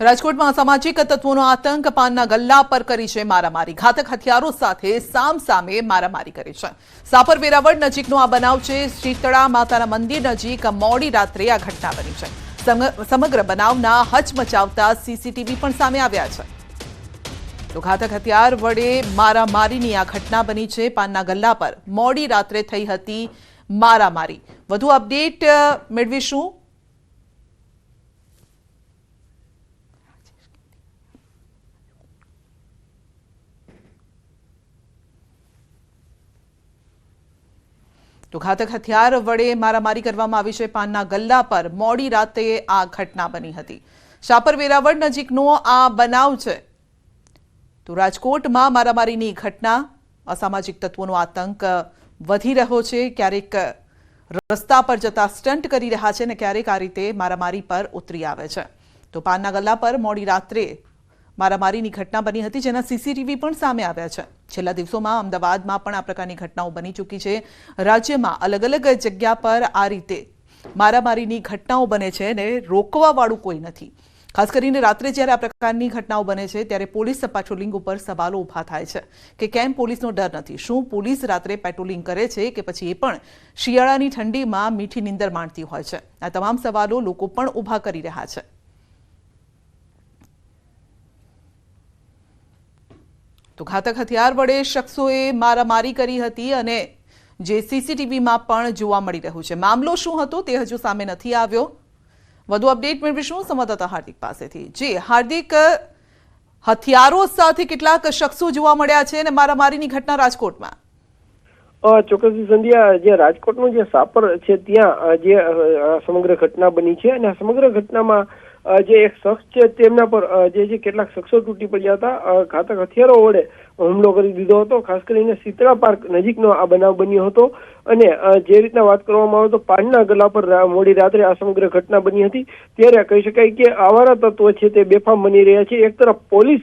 રાજકોટમાં અસામાજિક તત્વોનો આતંક પાનના ગલ્લા પર કરી છે મારામારી. ઘાતક હથિયારો સાથે સામ સામે મારામારી કરી છે. સાપર વેરાવળ નજીકનો આ બનાવ છે. શીતળા માતાના મંદિર નજીક મોડી રાત્રે આ ઘટના બની છે. સમગ્ર બનાવના હચમચાવતા સીસીટીવી પણ સામે આવ્યા છે. તો ઘાતક હથિયાર વડે મારામારીની આ ઘટના બની છે પાનના ગલ્લા પર. મોડી રાત્રે થઈ હતી મારામારી. વધુ અપડેટ મેળવીશું. તો ઘાતક હથિયાર વડે મારામારી કરવામાં આવી છે પાનના ગલ્લા પર. મોડી રાતે આ ઘટના બની હતી. શાપર વેરાવળ નજીકનો આ બનાવ છે. તો રાજકોટમાં મારામારીની ઘટના. અસામાજિક તત્વોનો આતંક વધી રહ્યો છે. ક્યારેક રસ્તા પર જતા સ્ટન્ટ કરી રહ્યા છે અને ક્યારેક આ રીતે મારામારી પર ઉતરી આવે છે. તો પાનના ગલ્લા પર મોડી રાત્રે મારામારીની ઘટના બની હતી જેના સીસીટીવી પણ સામે આવ્યા છે. છેલ્લા દિવસોમાં અમદાવાદમાં પણ આ પ્રકારની ઘટનાઓ બની ચૂકી છે. રાજ્યમાં અલગ અલગ જગ્યા પર આ રીતે મારામારીની ઘટનાઓ બને છે અને રોકવાવાળું કોઈ નથી. ખાસ કરીને રાત્રે જ્યારે આ પ્રકારની ઘટનાઓ બને છે, ત્યારે પોલીસ પેટ્રોલિંગ ઉપર સવાલો ઊભા થાય છે કે કેમ પોલીસનો ડર નથી? શું પોલીસ રાત્રે પેટ્રોલિંગ કરે છે કે પછી એ પણ શિયાળાની ઠંડીમાં મીઠી નીંદર માણતી હોય છે? આ તમામ સવાલો લોકો પણ ઊભા કરી રહ્યા છે. તો ઘાતક હથિયાર વડે શખ્સોએ મારામારી કરી હતી અને જે સીસીટીવીમાં પણ જોવા મળી રહ્યું છે. મામલો શું હતો તે હજુ સામે નથી આવ્યો. વધુ અપડેટ મેળવીશું સંવાદદાતા હાર્દિક પાસેથી. જી, હાર્દિક, હથિયારો સાથે કેટલાક શખ્સો જોવા મળ્યા છે અને મારામારીની ઘટના રાજકોટમાં? ચોક્કસ સંધ્યા, જે રાજકોટનું જે સાપર છે, ત્યાં જે સમગ્ર ઘટના બની છે અને સમગ્ર ઘટનામાં જે એક શખ્સ છે, તેમના પર જે જે કેટલાક શખ્સો તૂટી પડ્યા હતા ઘાતક હથિયારો વડે હુમલો કરી દીધો હતો. ખાસ કરીને શીતળા પાર્ક નજીકનો આ બનાવ બન્યો હતો. અને જે રીતના વાત કરવામાં આવે તો પાનના ગલા પર મોડી રાત્રે આ સમગ્ર ઘટના બની હતી. ત્યારે કહી શકાય કે આવારા તત્વો છે તે બેફામ બની રહ્યા છે. એક તરફ પોલીસ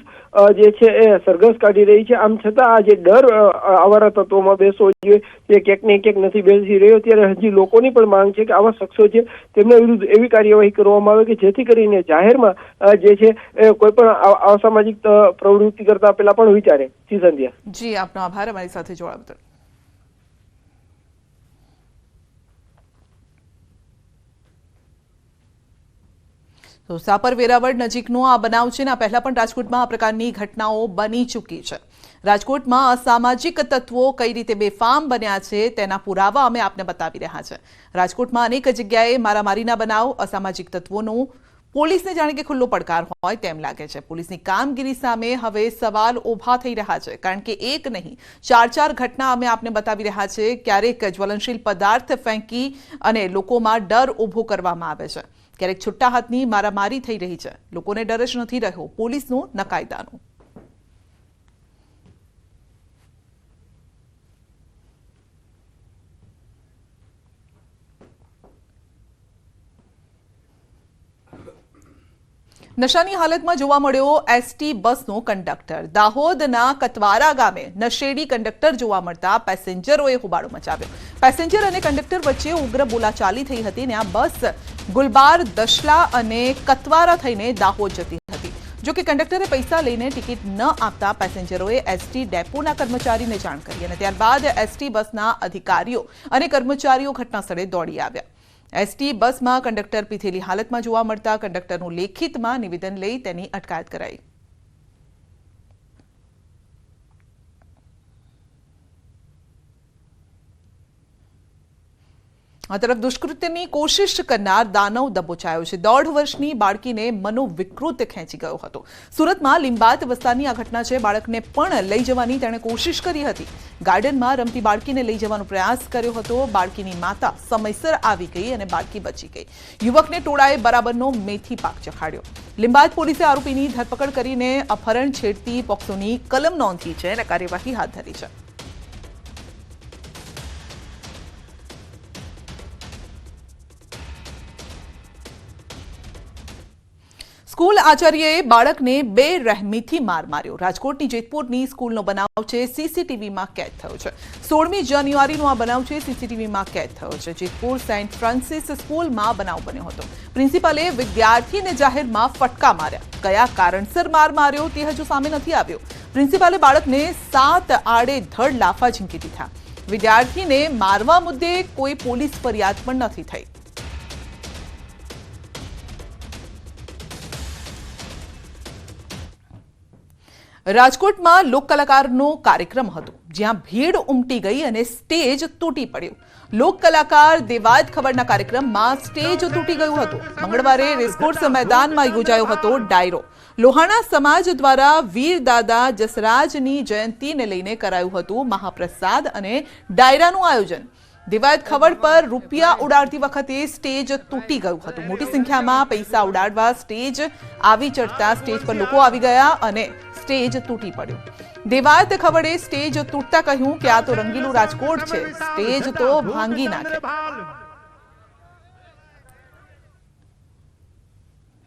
જે છે એ સરઘસ કાઢી રહી છે. આમ છતાં આ જે ડર આવારા તત્વોમાં બેસવો જોઈએ તે ક્યાંક ને ક્યાંક નથી બેસી રહ્યો. ત્યારે હજી લોકોની પણ માંગ છે કે આવા શખ્સો છે તેમના વિરુદ્ધ એવી કાર્યવાહી કરવામાં આવે કે જેથી કરીને જાહેરમાં જે છે એ કોઈ પણ અસામાજિક પ્રવૃત્તિ કરતા પહેલા પણ વિચારે. જી આપનો આભાર. અમારી સાથે જોડાવા બદલ. તો સાપર વેરાવળ નજીકનો આ બનાવ છે ને પહેલા પણ રાજકોટમાં આ પ્રકારની ઘટનાઓ બની ચૂકી છે. રાજકોટમાં અસામાજિક તત્વો કઈ રીતે બેફામ બન્યા છે તેના પુરાવા અમે આપને બતાવી રહ્યા છે. રાજકોટમાં અનેક જગ્યાએ મારામારીના બનાવ, અસામાજિક તત્વોનું પોલીસને જાણે કે ખુલ્લો પડકાર હોય તેમ લાગે છે. પોલીસની કામગીરી સામે હવે સવાલ ઊભા થઈ રહ્યા છે. કારણ કે એક નહીં ચાર ચાર ઘટના અમે આપને બતાવી રહ્યા છે. ક્યારેક જ્વલનશીલ પદાર્થ ફેંકી અને લોકોમાં ડર ઊભો કરવામાં આવે છે. ક્યારેક છુટ્ટા હાથની મારામારી થઈ રહી છે. લોકોને ડર જ નથી રહ્યો. પોલીસનું ન નશાની હાલતમાં જોવા મળ્યો એસટી બસનો કંડક્ટર. દાહોદના કતવારા ગામે નશેડી કંડક્ટર જોવા મળતા પેસેન્જરોએ હોબાળો મચાવ્યો. પેસેન્જર અને કંડક્ટર વચ્ચે ઉગ્ર બોલાચાલી થઈ હતી અને આ બસ ગુલબાર, દશલા અને કતવારા થઈને દાહોદ જતી હતી. જો કે કંડક્ટરે પૈસા લઈને ટિકિટ ન આપતા પેસેન્જરોએ એસટી ડેપોના કર્મચારીને જાણ કરી અને ત્યારબાદ એસટી બસના અધિકારીઓ અને કર્મચારીઓ ઘટનાસ્થળે દોડી આવ્યા. એસટી બસમાં કંડક્ટર પીધેલી હાલતમાં જોવા મળતા કંડક્ટરનું લેખિતમાં નિવેદન લઈ તેની અટકાયત કરાઈ. આ તરફ દુષ્કૃત્યની કોશિશ કરનાર દાનવ દબોચાયો છે. દોઢ વર્ષની બાળકીને મનોવિકૃત ખેંચી ગયો હતો. સુરતમાં લિંબાત વસ્તાની આ ઘટના છે. બાળકને પણ લઈ જવાની તેણે કોશિશ કરી હતી. ગાર્ડનમાં રમતી બાળકીને લઈ જવાનો પ્રયાસ કર્યો હતો. બાળકીની માતા સમયસર આવી ગઈ અને બાળકી બચી ગઈ. યુવકને ટોળાએ બરાબરનો મેથી પાક ચખાડ્યો લિંબાયત પોલીસે આરોપીની ધરપકડ કરીને અપહરણ છેડતી પોક્સોની કલમ નોંધી છે અને કાર્યવાહી હાથ ધરી છે. સ્કૂલ આચાર્યએ બાળકને બે રહેમીથી માર માર્યો. રાજકોટની જેતપુરની સ્કૂલનો બનાવ છે, સીસીટીવીમાં કેદ થયો છે. સોળમી જાન્યુઆરીનો આ બનાવ છે, સીસીટીવીમાં કેદ થયો છે. જેતપુર સેન્ટ ફ્રાન્સિસ સ્કૂલમાં બનાવ બન્યો હતો. પ્રિન્સિપાલે વિદ્યાર્થીને જાહેરમાં ફટકા માર્યા. કયા કારણસર માર માર્યો તે હજુ સામે નથી આવ્યો. પ્રિન્સિપાલે બાળકને સાત આડે ધડ લાફા ઝીંકી દીધા. વિદ્યાર્થીને મારવા મુદ્દે કોઈ પોલીસ ફરિયાદ પણ નથી થઈ. રાજકોટમાં લોક કલાકારનો કાર્યક્રમ હતો, જ્યાં ભીડ ઉમટી ગઈ અને સ્ટેજ તૂટી પડ્યું. લોક કલાકાર દેવાયત ખબરના કાર્યક્રમમાં સ્ટેજ તૂટી ગયું હતું. મંગળવારે રેસકોર્સ મેદાનમાં યોજાયો હતો ડાયરો. લોહાણા સમાજ દ્વારા વીર દાદા જસરાજની જયંતીને લઈને કરાયું હતું મહાપ્રસાદ અને ડાયરાનું આયોજન. દિવાયત ખબર પર રૂપિયા ઉડાડતી વખતે સ્ટેજ તૂટી ગયું હતું. મોટી સંખ્યામાં પૈસા ઉડાડવા સ્ટેજ આવી ચડતા સ્ટેજ પર લોકો આવી ગયા અને સ્ટેજ તૂટી પડ્યું. દેવાયત ખબરે સ્ટેજ તૂટતા કહ્યું કે આ તો રંગીલું રાજકોટ છે. સ્ટેજ તો ભાંગી નાખે.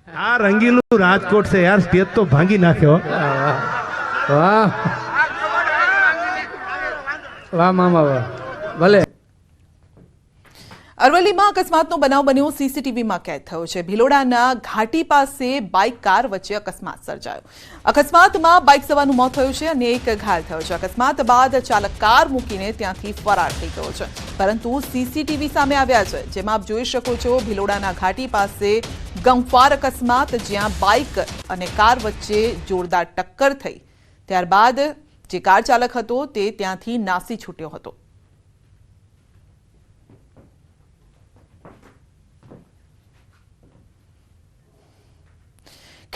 આ રંગીલું રાજકોટ છે યાર સ્ટેજ તો ભાંગી નાખ્યો વાહ. વાહ મામા વાહ. ભલે. અરવલ્લીમાં અકસ્માતનો બનાવ બન્યો. સીસીટીવીમાં કેદ થયો છે. ભિલોડાના ઘાટી પાસે બાઇક કાર વચ્ચે અકસ્માત સર્જાયો. અકસ્માતમાં બાઇક સવારનું મોત થયું છે અને એક ઘાયલ થયો છે. અકસ્માત બાદ ચાલક કાર મૂકીને ત્યાંથી ફરાર થઈ ગયો છે. પરંતુ સીસીટીવી સામે આવ્યા છે. જેમાં આપ જોઈ શકો છો ભિલોડાના ઘાટી પાસે ગમફાર અકસ્માત, જ્યાં બાઇક અને કાર વચ્ચે જોરદાર ટક્કર થઈ. ત્યારબાદ જે કાર ચાલક હતો તે ત્યાંથી નાસી છૂટ્યો હતો.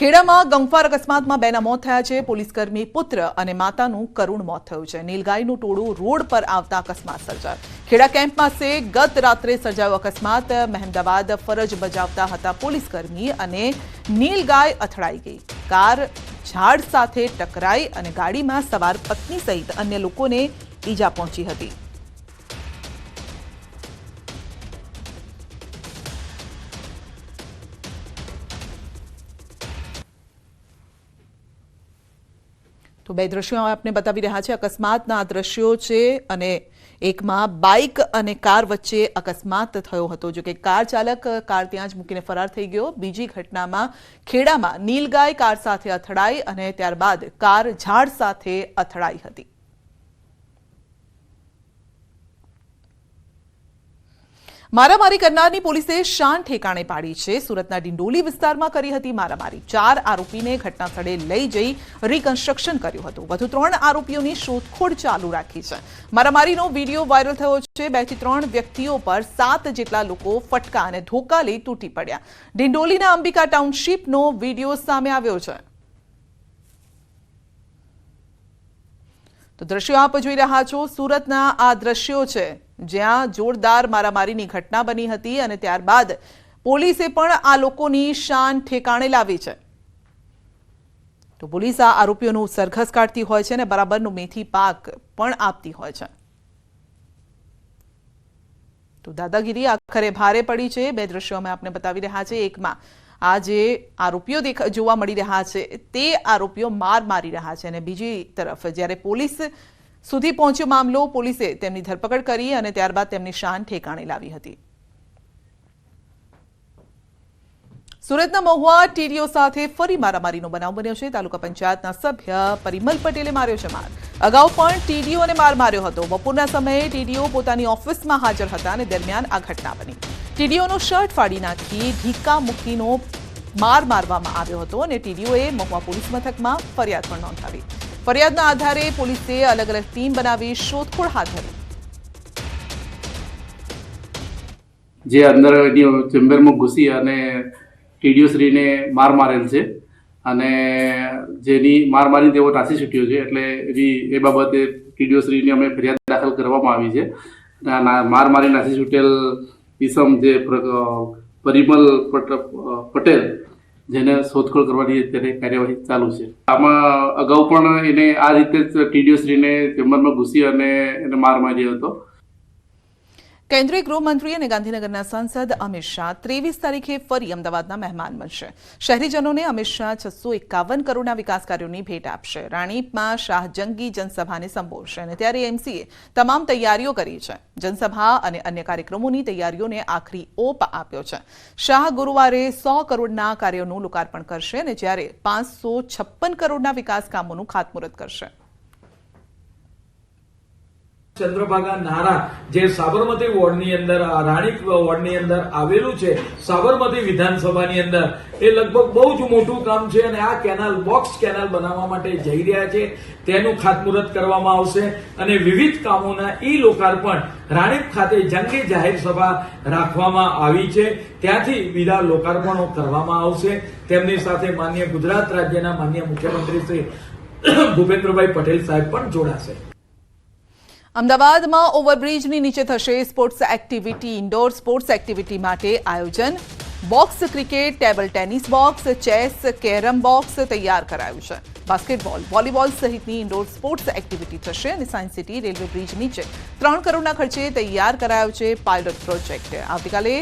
ખેડામાં ગંફાર અકસ્માતમાં બેના મોત થયા છે. પોલીસકર્મી પુત્ર અને માતાનું કરુણ મોત થયું છે. નીલગાયનું ટોળું રોડ પર આવતા અકસ્માત સર્જાયો. ખેડા કેમ્પ પાસે ગત રાત્રે સર્જાયો અકસ્માત. મહેમદાવાદ ફરજ બજાવતા હતા પોલીસકર્મી અને નીલગાય અથડાઈ ગઈ. કાર ઝાડ સાથે ટકરાઈ અને ગાડીમાં સવાર પત્ની સહિત અન્ય લોકોને ઈજા પહોંચી હતી. તો બે દ્રશ્યો આપને બતાવી રહ્યા છે. અકસ્માતના દ્રશ્યો છે અને એકમાં બાઇક અને કાર વચ્ચે અકસ્માત થયો હતો. જો કે કાર ચાલક કાર ત્યાં જ મૂકીને ફરાર થઈ ગયો. બીજી ઘટનામાં ખેડામાં નીલગાય કાર સાથે અથડાઈ અને ત્યારબાદ કાર ઝાડ સાથે અથડાઈ હતી. મારામારી કરનારની પોલીસે શાન ઠેકાણે પાડી છે. સુરતના ડિંડોલી વિસ્તારમાં કરી હતી મારામારી. ચાર આરોપીને ઘટના સ્થળે લઈ જઈ રિકન્સ્ટ્રક્શન કર્યું હતું. વધુ ત્રણ આરોપીઓની શોધખોળ ચાલુ રાખી છે. મારામારીનો વીડિયો વાયરલ થયો છે. બેથી ત્રણ વ્યક્તિઓ પર સાત જેટલા લોકો ફટકા અને ધોકા લઈ તૂટી પડ્યા. ડિંડોલીના અંબિકા ટાઉનશીપનો વીડિયો સામે આવ્યો છે. તો દ્રશ્યો આપ જોઈ રહ્યા છો. સુરતના આ દ્રશ્યો છે. જ્યાં જોરદાર મારામારીની ઘટના બની હતી અને ત્યારબાદ પોલીસે પણ આ લોકોની શાન ઠેકાણે લાવી છે. તો પોલીસ આ આરોપીઓનું સરઘસ કાઢતી હોય છે અને બરાબરનું મેથી પાક પણ આપતી હોય છે. તો દાદાગીરી આખરે ભારે પડી છે. બે દ્રશ્યો અમે આપને બતાવી રહ્યા છે એકમાં, આ જે આરોપીઓ જોવા મળી રહ્યા છે, તે આરોપીઓ માર મારી રહ્યા છે અને બીજી તરફ જ્યારે પોલીસ સુધી પહોંચ્યો મામલો, પોલીસે તેમની ધરપકડ કરી અને ત્યારબાદ તેમની શાન ઠેકાણે લાવી હતી. સુરતના મહુવા ટીડીઓ સાથે ફરી મારામારીનો બનાવ બન્યો છે. તાલુકા પંચાયતના સભ્ય પરિમલ પટેલે માર્યો છે માર. અગાઉ પણ ટીડીઓને માર માર્યો હતો. બપોરના સમયે ટીડીઓ પોતાની ઓફિસમાં હાજર હતા અને દરમિયાન આ ઘટના બની. ટીડીઓનો શર્ટ ફાડી નાખી ઢીકા મૂકીનો માર મારવામાં આવ્યો હતો અને ટીડીઓએ મહુવા પોલીસ મથકમાં ફરિયાદ પણ નોંધાવી. ફરિયાદના આધારે પોલીસે અલગ અલગ ટીમ બનાવી શોધખોળ હાથ ધરી. જે અંદર એની ચેમ્બરમાં ઘૂસી અને ટીડીઓશ્રીને માર મારેલ છે. અને જેની માર મારી તેઓ નાસી છૂટ્યો છે, એટલે એની એ બાબતે ટીડીઓશ્રીની અમે ફરિયાદ દાખલ કરવામાં આવી છે. માર મારી નાસી છૂટેલ ઈસમ જે પરિમલ પટ- પટેલ જેને શોધખોળ કરવાની અત્યારે કાર્યવાહી ચાલુ છે. આમાં અગાઉ પણ એને આ રીતે જ ટીડીઓશ્રીને ચેમ્બરમાં ઘૂસી અને એને માર માર્યો હતો. કેન્દ્રીય ગૃહમંત્રી અને ગાંધીનગરના સાંસદ અમિત શાહ ત્રેવીસ તારીખે ફરી અમદાવાદના મહેમાન બનશે. શહેરીજનોને અમિત શાહ છસો એકાવન કરોડના વિકાસ કાર્યોની ભેટ આપશે. રાણીપમાં શાહ જંગી જનસભાને સંબોધશે અને ત્યારે એમસીએ તમામ તૈયારીઓ કરી છે. જનસભા અને અન્ય કાર્યક્રમોની તૈયારીઓને આખરી ઓપ આપ્યો છે. શાહ ગુરુવારે સો કરોડના કાર્યોનું લોકાર્પણ કરશે અને જ્યારે પાંચસો છપ્પન કરોડના વિકાસ કામોનું ખાતમુહૂર્ત કરશે. ચંદ્રભાગા નારા, જે સાબરમતી વોર્ડની અંદર રાણીપ વોર્ડની અંદર આવેલું છે, સાબરમતી વિધાનસભાની અંદર. એ લગભગ બહુ જ મોટું કામ છે અને આ કેનાલ, બોક્સ કેનાલ બનાવવા માટે જઈ રહ્યા છે. તેનું ખાતમુહૂર્ત કરવામાં આવશે અને વિવિધ કામોના ઈ લોકાર્પણ રાણીપ ખાતે જંગી જાહેર સભા રાખવામાં આવી છે. ત્યાંથી બીજા લોકાર્પણો કરવામાં આવશે. તેમની સાથે માન્ય ગુજરાત રાજ્યના માન્ય મુખ્યમંત્રી શ્રી ભૂપેન્દ્રભાઈ પટેલ સાહેબ પણ જોડાશે. અમદાવાદમાં ઓવરબ્રિજની નીચે થશે sports activity, indoor sports activity માટે આયોજન. Box cricket, table tennis box, chess, carrom box તૈયાર કરાયું છે. બાસ્કેટબોલ, વોલીબોલ સહિતની ઇન્ડોર સ્પોર્ટ્સ એક્ટિવિટી થશે અને સાયન્સ સિટી રેલવે બ્રિજ નીચે ત્રણ કરોડના ખર્ચે તૈયાર કરાયો છે પાયલોટ પ્રોજેક્ટ. આવતીકાલે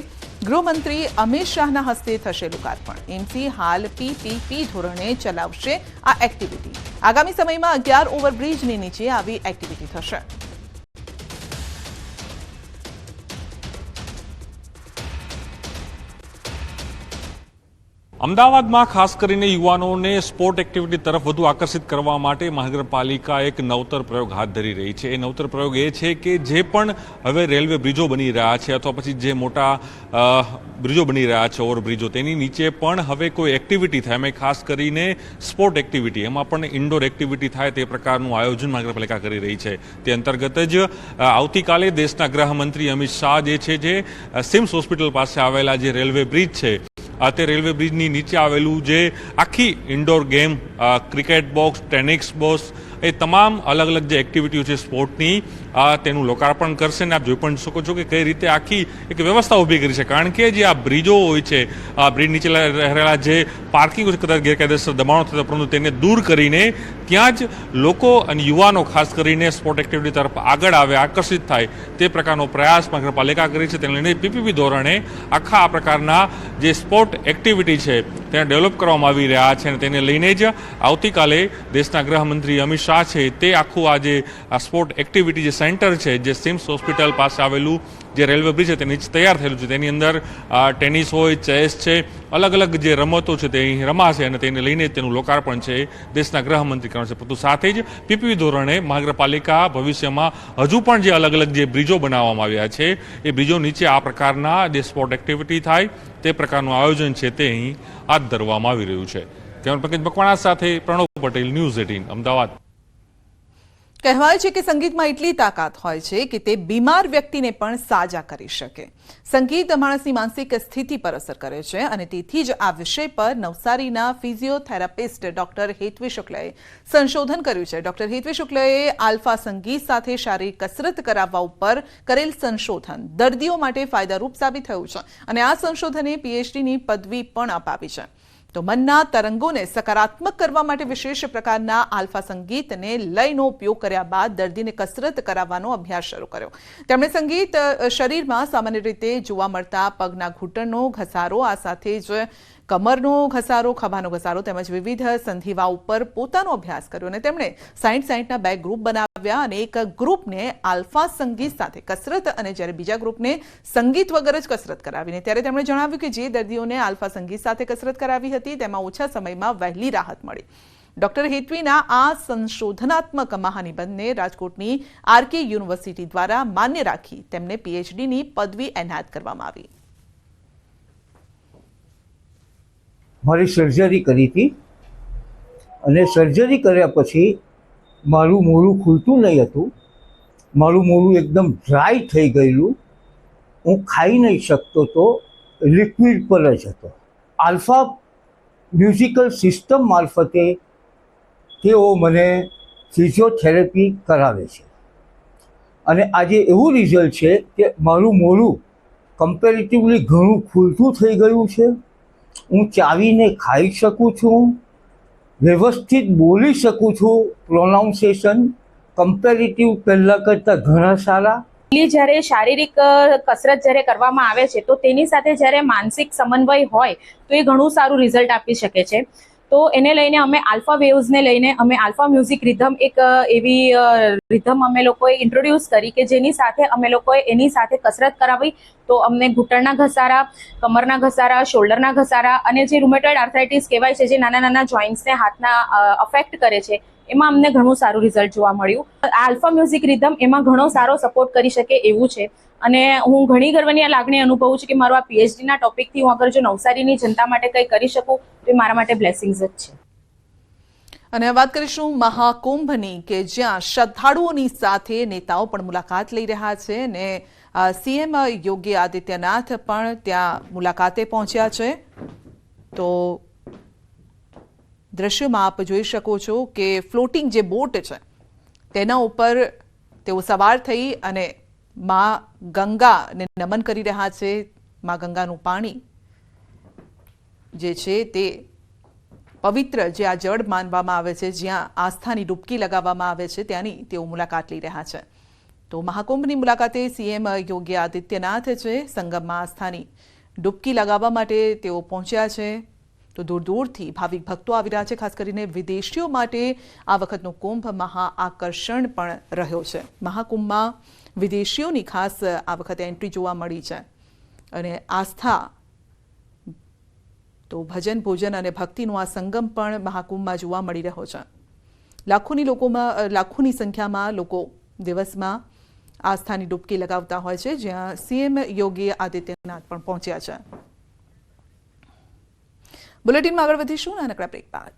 ગૃહમંત્રી અમિત શાહના હસ્તે થશે લોકાર્પણ. એમસી હાલ પીપીપી ધોરણે ચલાવશે આ એક્ટિવિટી. આગામી સમયમાં અગિયાર ઓવરબ્રિજની નીચે આવી એક્ટિવિટી થશે. અમદાવાદમાં ખાસ કરીને યુવાનોને સ્પોર્ટ એક્ટિવિટી તરફ વધુ આકર્ષિત કરવા માટે મહાનગરપાલિકા એક નવતર પ્રયોગ હાથ ધરી રહી છે. એ નવતર પ્રયોગ એ છે કે જે પણ હવે રેલવે બ્રિજો બની રહ્યા છે અથવા પછી જે મોટા બ્રિજો બની રહ્યા છે, ઓવરબ્રિજો, તેની નીચે પણ હવે કોઈ એક્ટિવિટી થાય. એમાં ખાસ કરીને સ્પોર્ટ એક્ટિવિટી, એમાં પણ ઇન્ડોર એક્ટિવિટી થાય તે પ્રકારનું આયોજન મહાનગરપાલિકા કરી રહી છે. તે અંતર્ગત જ આવતીકાલે દેશના ગૃહમંત્રી અમિત શાહ જે છે જે સિમ્સ હોસ્પિટલ પાસે આવેલા જે રેલવે બ્રિજ છે તે રેલવે બ્રિજની નીચે આવેલું જે આખી indoor game cricket box tennis box એ તમામ અલગ અલગ જે એક્ટિવિટીઓ છે સ્પોર્ટની આ તેનું લોકાર્પણ કરશે ને આપ જોઈ પણ શકો છો કે કઈ રીતે આખી એક વ્યવસ્થા ઊભી કરી છે. કારણ કે જે આ બ્રિજો હોય છે, આ બ્રિજ નીચે રહેલા જે પાર્કિંગ કદાચ ગેરકાયદેસર દબાણો થતા પરંતુ તેને દૂર કરીને ત્યાં જ લોકો અને યુવાનો, ખાસ કરીને સ્પોર્ટ એક્ટિવિટી તરફ આગળ આવે, આકર્ષિત થાય, તે પ્રકારનો પ્રયાસ નગરપાલિકા કરી છે. તેને લઈને પીપીપી ધોરણે આખા આ પ્રકારના જે સ્પોર્ટ એક્ટિવિટી છે, તેને ડેવલપ કરવામાં આવી રહ્યા છે અને તેને લઈને જ આવતીકાલે દેશના ગૃહમંત્રી અમિત શાહ છે, તે આખું આ જે, આ સ્પોર્ટ એક્ટિવિટી જે સેન્ટર છે, જે સિમ્સ હોસ્પિટલ પાસે આવેલું જે રેલવે બ્રિજ છે તે નીચે તૈયાર થયેલું છે. તેની અંદર ટેનિસ હોય, ચેસ છે અલગ અલગ જે રમતો છે તે અહીં રમાશે અને તેને લઈને તેનું લોકાર્પણ છે, દેશના ગૃહમંત્રી કરશે પરંતુ સાથે જ પીપીવી ધોરણે મહાનગરપાલિકા ભવિષ્યમાં હજુ પણ જે અલગ અલગ જે બ્રિજો બનાવવામાં આવ્યા છે, એ બ્રિજો નીચે આ પ્રકારના જે સ્પોર્ટ એક્ટિવિટી થાય, તે પ્રકારનું આયોજન છે તે અહીં હાથ ધરવામાં આવી રહ્યું છે. કેમેરા પંકજ મકવાણા સાથે પ્રણવ પટેલ, ન્યૂઝ એટીન, અમદાવાદ. કહેવાય છે કે સંગીતમાં એટલી તાકાત હોય છે કે તે બીમાર વ્યક્તિને પણ સાજા કરી શકે. સંગીત માણસની માનસિક સ્થિતિ પર અસર કરે છે અને તેથી જ આ વિષય પર નવસારીના ફિઝિયોથેરાપિસ્ટ ડોક્ટર હેતવી શુક્લએ સંશોધન કર્યું છે. ડોક્ટર હેતવી શુક્લએ આલ્ફા સંગીત સાથે શારીરિક કસરત કરાવવા ઉપર કરેલ સંશોધન દર્દીઓ માટે ફાયદારૂપ સાબિત થયું છે અને આ સંશોધને પીએચડીની પદવી પણ અપાવી છે. તો મનના તરંગોને સકારાત્મક કરવા માટે વિશેષ પ્રકારના આલ્ફા સંગીતને લયનો ઉપયોગ કર્યા બાદ દર્દીને કસરત કરાવવાનો અભ્યાસ શરૂ કર્યો. તેમણે સંગીત શરીરમાં સામાન્ય રીતે જોવા મળતા પગના ઘૂંટણનો ઘસારો આ સાથે જ કમરનો ઘસારો, ખભાનો ઘસારો તેમજ વિવિધ સંધિવા ઉપર પોતાનો અભ્યાસ કર્યો અને તેમણે સાઈઠ સાઈઠના બે ગ્રુપ બનાવ્યા અને એક ગ્રુપને આલ્ફા સંગીત સાથે કસરત અને જ્યારે બીજા ગ્રુપને સંગીત વગર જ કસરત કરાવીને ત્યારે તેમણે જણાવ્યું કે જે દર્દીઓને આલ્ફા સંગીત સાથે કસરત કરાવી હતી તેમાં ઓછા સમયમાં વહેલી રાહત મળી. ડોક્ટર હેતવીના આ સંશોધનાત્મક મહાનિબંધને રાજકોટની આરકે યુનિવર્સિટી દ્વારા માન્ય રાખી તેમને પીએચડીની પદવી એનાયત કરવામાં આવી. મારી સર્જરી કરી હતી. અને સર્જરી કર્યા પછી મારું મોડું ખુલતું નહીં હતું. મારું મોડું એકદમ ડ્રાય થઈ ગયેલું. હું ખાઈ નહીં શકતો તો લિક્વિડ પર જ હતો. આલ્ફા મ્યુઝિકલ સિસ્ટમ મારફતે તેઓ મને ફિઝિયોથેરાપી કરાવે છે. અને આજે એવું રિઝલ્ટ છે કે મારું મોડું કમ્પેરેટિવલી ઘણું ખુલતું થઈ ગયું છે. હું ચાવીને ખાઈ શકું છું, વ્યવસ્થિત બોલી શકું છું પ્રોનાઉન્સિએશન કમ્પેરેટિવ પહેલાં કરતાં ઘણા સારા. પેલી જ્યારે શારીરિક કસરત જ્યારે કરવામાં આવે છે, તો તેની સાથે જ્યારે માનસિક સમન્વય હોય, તો એ ઘણું સારું રિઝલ્ટ આપી શકે છે. તો એને લઈને અમે આલ્ફા વેવ્સને લઈને અમે આલ્ફા મ્યુઝિક રિધમ એક એવી રિધમ અમે લોકોએ ઇન્ટ્રોડ્યુસ કરી કે જેની સાથે અમે લોકોએ એની સાથે કસરત કરાવી. તો અમને ઘૂંટણના ઘસારા, કમરના ઘસારા શોલ્ડરના ઘસારા અને જે રૂમેટોઇડ આર્થરાઇટિસ કહેવાય છે, જે નાના નાના જોઈન્ટ્સને હાથના અફેક્ટ કરે છે એમાં અમને ઘણું સારું રિઝલ્ટ જોવા મળ્યું. આલ્ફા મ્યુઝિક રિધમ એમાં ઘણો સારો સપોર્ટ કરી શકે એવું છે. અને હું ઘણી ગર્વની આ લાગણી અનુભવું છું કે મારો આ પીએચડીના ટોપિકથી હું અગર જો નવસારીની જનતા માટે કંઈ કરી શકું, તો એ મારા માટે બ્લેસિંગ્સ જ છે. અને વાત કરીશું મહાકુંભની, કે જ્યાં શ્રદ્ધાળુઓની સાથે નેતાઓ પણ મુલાકાત લઈ રહ્યા છે અને સીએમ યોગી આદિત્યનાથ પણ ત્યાં મુલાકાતે પહોંચ્યા છે. તો દ્રશ્યમાં આપ જોઈ શકો છો કે ફ્લોટિંગ જે બોટ છે, તેના ઉપર તેઓ સવાર થઈ અને મા ગંગાને નમન કરી રહ્યા છે. મા ગંગાનું પાણી જે છે તે પવિત્ર જે આ જળ માનવામાં આવે છે, જ્યાં આસ્થાની ડૂબકી લગાવવામાં આવે છે, ત્યાંની તેઓ મુલાકાત લઈ રહ્યા છે. તો મહાકુંભની મુલાકાતે સીએમ યોગી આદિત્યનાથ છે, સંગમમાં આસ્થાની ડૂબકી લગાવવા માટે તેઓ પહોંચ્યા છે. તો દૂર દૂરથી ભાવિક ભક્તો આવી રહ્યા છે, ખાસ કરીને વિદેશીઓ માટે આ વખતનો કુંભ મહા આકર્ષણ પણ રહ્યો છે. મહાકુંભમાં વિદેશીઓની ખાસ આ વખતે એન્ટ્રી જોવા મળી છે અને આસ્થા, તો ભજન, ભોજન અને ભક્તિનો આ સંગમ પણ મહાકુંભમાં જોવા મળી રહ્યો છે. લાખોની લોકોમાં લાખોની સંખ્યામાં લોકો દિવસમાં આસ્થાની ડૂબકી લગાવતા હોય છે, જ્યાં સીએમ યોગી આદિત્યનાથ પણ પહોંચ્યા છે. બુલેટિનમાં આગળ વધીશું નાનકડા બ્રેક બાદ.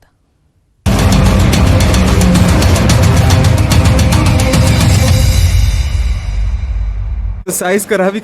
સાઇઝ કરાવી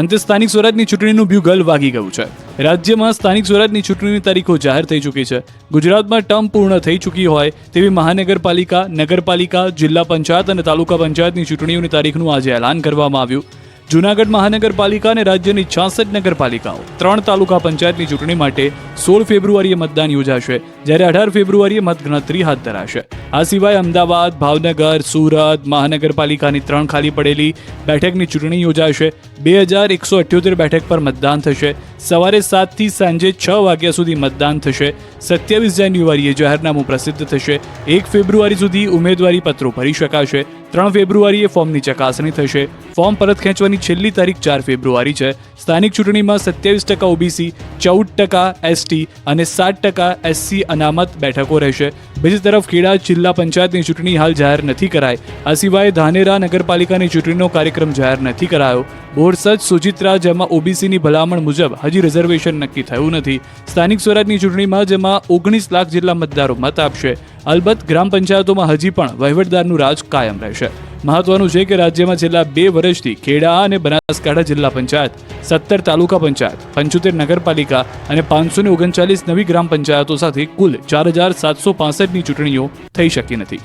અંતે સ્થાનિક સ્વરાજની ચૂંટણીનું બ્યુગલ વાગી ગયું છે. રાજ્યમાં સ્થાનિક સ્વરાજની ચૂંટણીની તારીખો જાહેર થઈ ચૂકી છે. ગુજરાતમાં ટર્મ પૂર્ણ થઈ ચૂકી હોય તેવી મહાનગરપાલિકા નગરપાલિકા જિલ્લા પંચાયત અને તાલુકા પંચાયતની ચૂંટણીઓની તારીખનું આજે એલાન કરવામાં આવ્યું. જૂનાગઢ મહાનગરપાલિકા અને રાજ્યની છાસઠ નગરપાલિકાઓ, ત્રણ તાલુકા પંચાયતની ચૂંટણી માટે સોળ ફેબ્રુઆરીએ મતદાન યોજાશે, જ્યારે અઢાર ફેબ્રુઆરીએ મતગણતરી હાથ ધરાશે. આ સિવાય અમદાવાદ, ભાવનગર, સુરત મહાનગરપાલિકાની ત્રણ ખાલી પડેલી બેઠકની ચૂંટણી યોજાશે. બે હજાર એકસો અઠ્યોતેર બેઠક પર મતદાન થશે. સવારે સાતથી સાંજે છ વાગ્યા સુધી મતદાન થશે. સત્યાવીસ જાન્યુઆરીએ જાહેરનામું પ્રસિદ્ધ થશે. એક ફેબ્રુઆરી સુધી ઉમેદવારી પત્રો ભરી શકાશે. ત્રણ ફેબ્રુઆરીએ ફોર્મની ચકાસણી થશે. ફોર્મ પરત ખેંચવાની છેલ્લી તારીખ ચાર ફેબ્રુઆરી છે. સ્થાનિક ચૂંટણીમાં સત્યાવીસ ટકા ઓબીસી ચૌદ ટકા એસટી અને સાત ટકા એસસી અનામત બેઠકો રહેશે. બીજી તરફ ખેડા જિલ્લા પંચાયતની ચૂંટણી હાલ જાહેર નથી કરાઈ. આ સિવાય ધાનેરા નગરપાલિકાની ચૂંટણીનો કાર્યક્રમ જાહેર નથી કરાયો. બોરસદ સુજિત્રા જેમાં ઓબીસીની ભલામણ મુજબ હજી રિઝર્વેશન નક્કી થયું નથી. સ્થાનિક સ્વરાજની ચૂંટણીમાં જેમાં ઓગણીસ લાખ જેટલા મતદારો મત આપશે. અલબત્ત ગ્રામ પંચાયતોમાં હજી પણ વહીવટદારનું રાજ કાયમ રહેશે. મહત્વનું છે કે રાજ્યમાં છેલ્લા બે વર્ષથી ખેડા અને બનાસકાંઠા જિલ્લા પંચાયત, સત્તર તાલુકા પંચાયત, પંચોતેર નગરપાલિકા અને પાંચસો ઓગણચાલીસ નવી ગ્રામ પંચાયતો સાથે કુલ ચાર હજાર સાતસો પાસઠની ચૂંટણીઓ થઈ શકી નથી.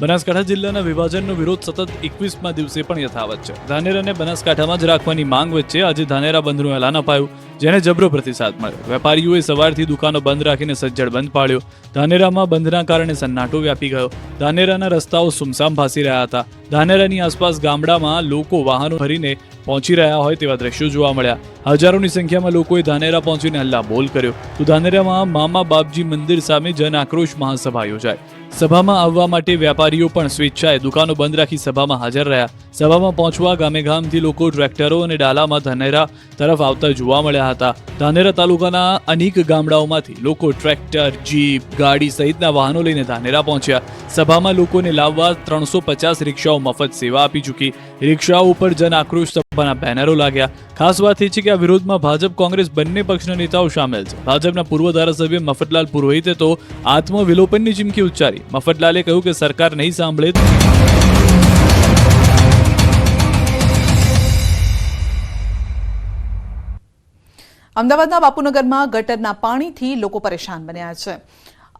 બનાસકાંઠા જિલ્લાના વિભાજનનો વિરોધ સતત એકવીસમા દિવસે પણ યથાવત છે. ધાનેરાને બનાસકાંઠામાં જ રાખવાની માંગ વચ્ચે આજે ધાનેરા બંધનું એલાન અપાયું, જેને જબરો પ્રતિસાદ મળ્યો. વેપારીઓએ સવારથી દુકાનો બંધ રાખીને સજ્જડ બંધ પાડ્યો. ધાનેરામાં બંધના કારણે સન્નાટો વ્યાપી ગયો. ધાનેરાના રસ્તાઓ સુમસામ ભાસી રહ્યા હતા. ધાનેરાની આસપાસ ગામડામાં લોકો વાહનો ભરીને પહોંચી રહ્યા હોય તેવા દ્રશ્યો જોવા મળ્યા. હજારોની સંખ્યામાં લોકોએ ધાનેરા પહોંચીને હલ્લા બોલ કર્યો. તો ધાનેરામાં મામા બાપજી મંદિર સામે જન આક્રોશ મહાસભા યોજાઈ સભામાં આવવા માટે વેપારીઓ પણ સ્વેચ્છાએ દુકાનો બંધ રાખી સભામાં હાજર રહ્યા. સભામાં પહોંચવા ગામે ગામથી લોકો ટ્રેક્ટરો અને ડાલામાં ધાનેરા તરફ આવતા જોવા મળ્યા હતા. ધાનેરા તાલુકાના અનેક ગામડાઓમાંથી લોકો ટ્રેક્ટર, જીપ, ગાડી સહિતના વાહનો લઈને ધાનેરા પહોંચ્યા. સભામાં લોકોને લાવવા ત્રણસો પચાસ રિક્ષાઓ મફત સેવા આપી ચૂકી. રિક્ષાઓ ઉપર જન આક્રોશ સભાના બેનરો લાગ્યા. ખાસ વાત એ છે કે આ વિરોધમાં ભાજપ, કોંગ્રેસ બંને પક્ષના નેતાઓ સામેલ છે. ભાજપના પૂર્વ ધારાસભ્ય મફતલાલ પુરોહિતે તો આત્મવિલોપનની ચીમકી ઉચ્ચારી. મફતલાલે કહ્યું કે સરકાર નહીં સાંભળે અમદાવાદના બાપુનગરમાં ગટરના પાણીથી લોકો પરેશાન બન્યા છે.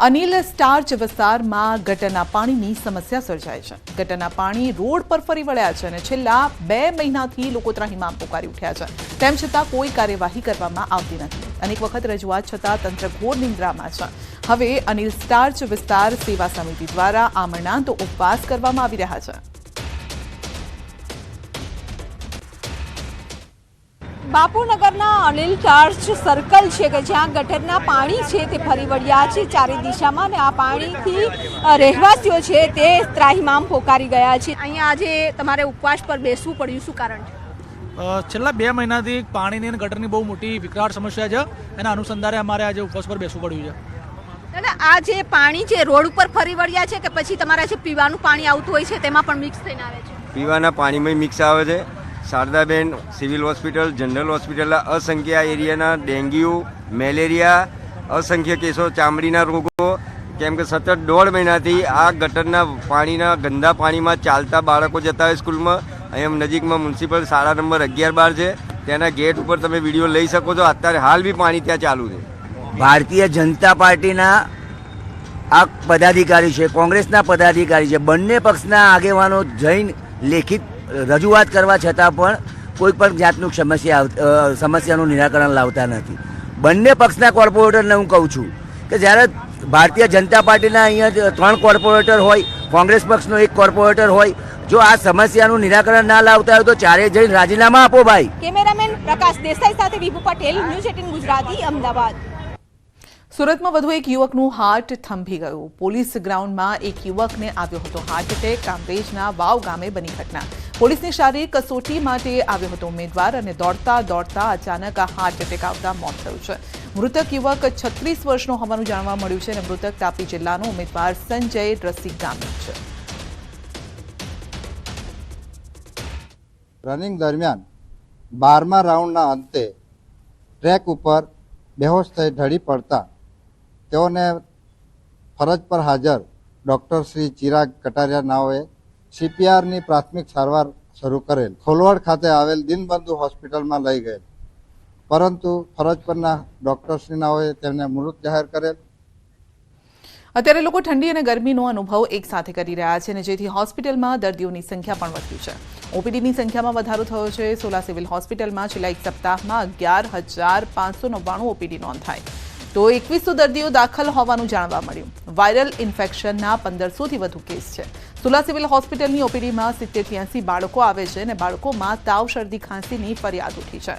અનિલ સ્ટાર્ચ વિસ્તારમાં ગટરના પાણીની સમસ્યા સર્જાય છે. ગટરના પાણી રોડ પર ફરી વળ્યા છે અને છેલ્લા બે મહિનાથી લોકો ત્રાહીમામ પોકારી ઉઠ્યા છે. તેમ છતાં કોઈ કાર્યવાહી કરવામાં આવતી નથી. અનેક વખત રજૂઆત છતાં તંત્ર ઘોર નિંદ્રામાં છે. હવે અનિલ સ્ટાર્ચ વિસ્તાર સેવા સમિતિ દ્વારા આમરણાંત ઉપવાસ કરવામાં આવી રહ્યા છે. બાપુનગરના અનિલ ટાર્ચ સર્કલ છે કે જ્યાં ગટરના પાણી છે તે ફરી વળ્યા છે. ચારે દિશામાં અને આ પાણીથી રહેવાસીઓ છે તે ત્રાહિમામ પોકારી ગયા છે. અહીંયા આજે તમારે ઉપવાસ પર બેસવું પડ્યું. શું કારણ છે? છેલ્લા બે મહિનાથી પાણીની અને ગટરની બહુ મોટી વિકરાળ સમસ્યા છે. એના અનુસંધાને અમારે આજે ઉપવાસ પર બેસવું પડ્યું છે. દાદા આ જે પાણી છે રોડ ઉપર ફરી વળ્યા છે કે પછી તમારા જે પીવાનું પાણી આવતું હોય છે તેમાં પણ મિક્સ થઈને આવે છે? પીવાના પાણીમાં મિક્સ આવે છે. શારદાબેન સિવિલ હોસ્પિટલ, જનરલ હોસ્પિટલના અસંખ્ય એરિયાના ડેન્ગ્યુ, મેલેરિયા, અસંખ્ય કેસો, ચામડીના રોગો, કેમ કે સતત દોઢ મહિનાથી આ ગટરના પાણીના, ગંદા પાણીમાં ચાલતા બાળકો જતા હોય સ્કૂલમાં. અહીંયા નજીકમાં મ્યુનિસિપલ શાળા નંબર અગિયાર બાર છે. તેના ગેટ ઉપર તમે વીડિયો લઈ શકો છો. અત્યારે હાલ બી પાણી ત્યાં ચાલુ છે. ભારતીય જનતા પાર્ટીના આ પદાધિકારી છે, કોંગ્રેસના પદાધિકારી છે. બંને પક્ષના આગેવાનો જઈને લેખિત રજૂઆત કરવા છતાં પણ કોઈ પણ જાતનું સમસ્યા સમસ્યાનું નિરાકરણ લાવતા નથી. બંને પક્ષના કોર્પોરેટરને હું કહું છું કે જ્યારે ભારતીય જનતા પાર્ટીના અહીંયા ત્રણ કોર્પોરેટર હોય, કોંગ્રેસ પક્ષનો એક કોર્પોરેટર હોય, જો આ સમસ્યાનું નિરાકરણ ના લાવતા હોય તો ચારે જઈને રાજીનામા આપો ભાઈ. કેમેરામેન પ્રકાશ દેસાઈ સાથે વિભુ પટેલ, ન્યૂઝ એટીન ગુજરાતી, અમદાવાદ. સુરતમાં વધુ એક યુવકનું હાર્ટ થંભી ગયું. પોલીસ ગ્રાઉન્ડમાં એક યુવકને આવ્યો હતો હાર્ટ એટેક. કામરેજના વાવ ગામે બની ઘટના. પોલીસની શારીરિક કસોટી માટે આવ્યો હતો ઉમેદવાર અને દોડતા દોડતા અચાનક આ હાર્ટ એટેક આવતા મોત થયું છે. મૃતક યુવક છત્રીસ વર્ષનો હોવાનું જાણવા મળ્યું છે અને મૃતક તાપી જિલ્લાનો ઉમેદવાર સંજય રસિક ગામી છે. રનિંગ દરમિયાન બારમા રાઉન્ડના અંતે ટ્રેક ઉપર બેહોશ થઈ ઢળી પડતા તેઓને ફરજ પર હાજર ડૉક્ટર શ્રી ચિરાગ કટારિયા નાઓએ સીપીઆરની પ્રાથમિક સારવાર શરૂ કરેલ. ખોલવડ ખાતે આવેલ દિનબંધુ હોસ્પિટલમાં લઈ ગયેલ. પરંતુ ફરજ પરના ડૉક્ટરશ્રી નાઓએ તેમને મૃત જાહેર કરેલ. અત્યારે લોકો ઠંડી અને ગરમીનો અનુભવ એક સાથે કરી રહ્યા છે અને જેથી હોસ્પિટલમાં દર્દીઓની સંખ્યા પણ વધી છે. ઓપીડીની સંખ્યામાં વધારો થયો છે. સોલા સિવિલ હોસ્પિટલમાં છેલ્લા એક સપ્તાહમાં અગિયાર હજાર પાંચસો નવ્વાણું ઓપીડી નોંધાઈ. તો એકવીસો દર્દીઓ દાખલ હોવાનું જાણવા મળ્યું. વાયરલ ઇન્ફેક્શનના પંદરસોથી વધુ કેસ છે. સુલા સિવિલ હોસ્પિટલની ઓપીડીમાં સિત્તેરથી એંસી બાળકો આવે છે અને બાળકોમાં તાવ, શરદી, ખાંસીની ફરિયાદ ઉઠી છે.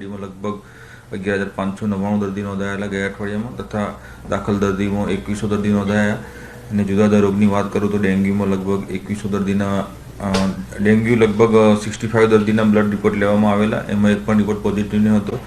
લગભગ અગિયાર હજાર પાંચસો નવ્વાણું દર્દી નોંધાયેલા ગયા અઠવાડિયામાં તથા દાખલ દર્દીમાં એકવીસો દર્દી નોંધાયા. અને જુદા જુદા રોગની વાત કરું તો ડેન્ગ્યુમાં લગભગ એકવીસો દર્દીના ડેન્ગ્યુ લગભગ સિક્સટી ફાઇવ દર્દીના બ્લડ રિપોર્ટ લેવામાં આવેલા. એમાં એક પણ રિપોર્ટ પોઝિટિવ ન હતો.